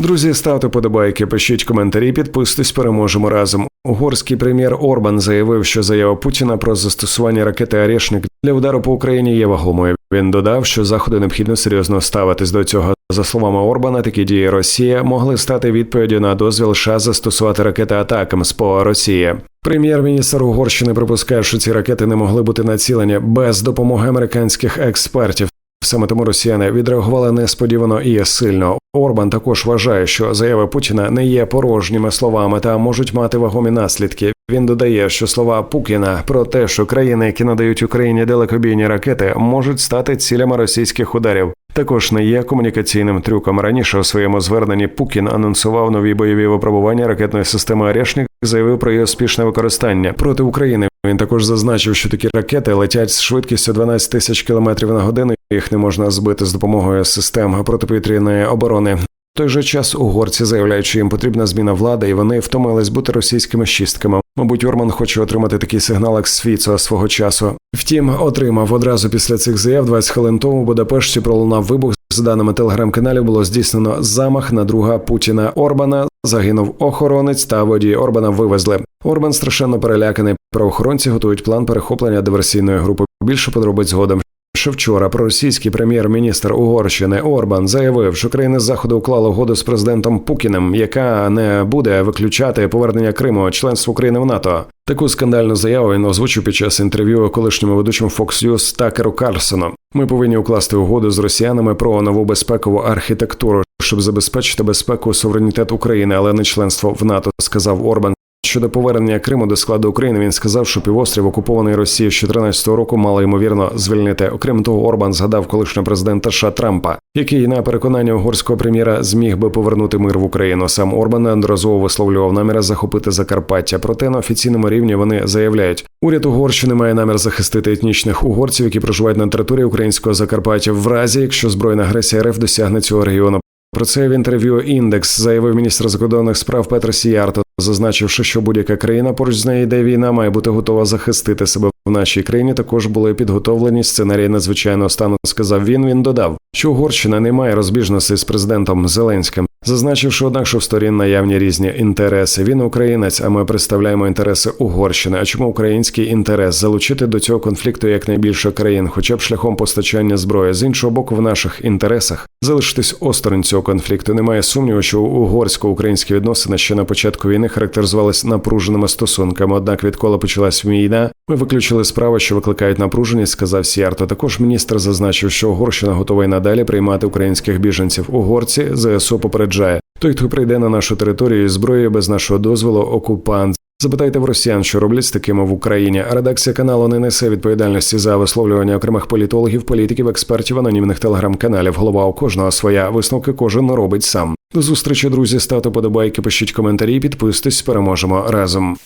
Друзі, ставте подобайки, пишіть коментарі, підписуйтесь, переможемо разом. Угорський прем'єр Орбан заявив, що заява Путіна про застосування ракети «Орешник» для удару по Україні є вагомою. Він додав, що заходи необхідно серйозно ставитись до цього. За словами Орбана, такі дії Росії могли стати відповіддю на дозвіл США застосувати ракети атакам з по Росії. Прем'єр-міністр Угорщини припускає, що ці ракети не могли бути націлені без допомоги американських експертів. Саме тому росіяни відреагували несподівано і сильно. Орбан також вважає, що заяви Путіна не є порожніми словами та можуть мати вагомі наслідки. Він додає, що слова Пукіна про те, що країни, які надають Україні далекобійні ракети, можуть стати цілями російських ударів. Також не є комунікаційним трюком. Раніше у своєму зверненні Пукін анонсував нові бойові випробування ракетної системи «Орешник», заявив про її успішне використання проти України. Він також зазначив, що такі ракети летять з швидкістю 12 тисяч кілометрів на годину. Їх не можна збити з допомогою систем протиповітряної оборони. В той же час угорці заявляють, що їм потрібна зміна влади, і вони втомились бути російськими шістками. Мабуть, Орман хоче отримати такий сигнал як Свіцо свого часу. Втім, отримав одразу після цих заяв 20 хвилин тому в Будапешті пролунав вибух. За даними телеграм-каналів, було здійснено замах на друга Путіна Орбана. Загинув охоронець та водій Орбана вивезли. Орбан страшенно переляканий. Правоохоронці готують план перехоплення диверсійної групи. Більше подробиць згодом. Ще вчора проросійський прем'єр-міністр Угорщини Орбан заявив, що країни заходу уклали угоду з президентом Пукіним, яка не буде виключати повернення Криму членство України в НАТО. Таку скандальну заяву він озвучив під час інтерв'ю колишньому ведучому Fox News Такеру Карлсону. Ми повинні укласти угоду з росіянами про нову безпекову архітектуру, щоб забезпечити безпеку суверенітет України, але не членство в НАТО, сказав Орбан. Щодо повернення Криму до складу України, він сказав, що півострів окупований Росією з 2014 року мало ймовірно звільнити. Окрім того, Орбан згадав колишнього президента США Трампа, який на переконання угорського прем'єра зміг би повернути мир в Україну. Сам Орбан неодноразово висловлював наміри захопити Закарпаття. Проте на офіційному рівні вони заявляють, уряд Угорщини має намір захистити етнічних угорців, які проживають на території українського Закарпаття, в разі якщо збройна агресія РФ досягне цього регіону. Про це в інтерв'ю індекс заявив міністр закордонних справ Петр Сіярто, зазначивши, що будь-яка країна поруч з нею йде війна, має бути готова захистити себе в нашій країні. Також були підготовлені сценарії надзвичайного стану. Сказав він. Він додав, що Угорщина не має розбіжності з президентом Зеленським, зазначивши, однак, що в сторін наявні різні інтереси. Він українець, а ми представляємо інтереси Угорщини. А чому український інтерес залучити до цього конфлікту якнайбільше країн, хоча б шляхом постачання зброї з іншого боку, в наших інтересах залишитись осторонь цього конфлікту. Немає сумніву, що угорсько-українські відносини ще на початку війни характеризувались напруженими стосунками. Однак, відколи почалась війна, ми виключили справи, що викликають напруженість, сказав Сіарто. Також міністр зазначив, що Угорщина готова й надалі приймати українських біженців. Угорці ЗСУ попереджає той, хто прийде на нашу територію зброєю без нашого дозволу, окупант. Запитайте в росіян, що роблять з такими в Україні. Редакція каналу не несе відповідальності за висловлювання окремих політологів, політиків, експертів, анонімних телеграм-каналів. Голова у кожного своя висновки кожен робить сам. До зустрічі, друзі. Ставте подобайки, пишіть коментарі, підписуйтесь, переможемо разом.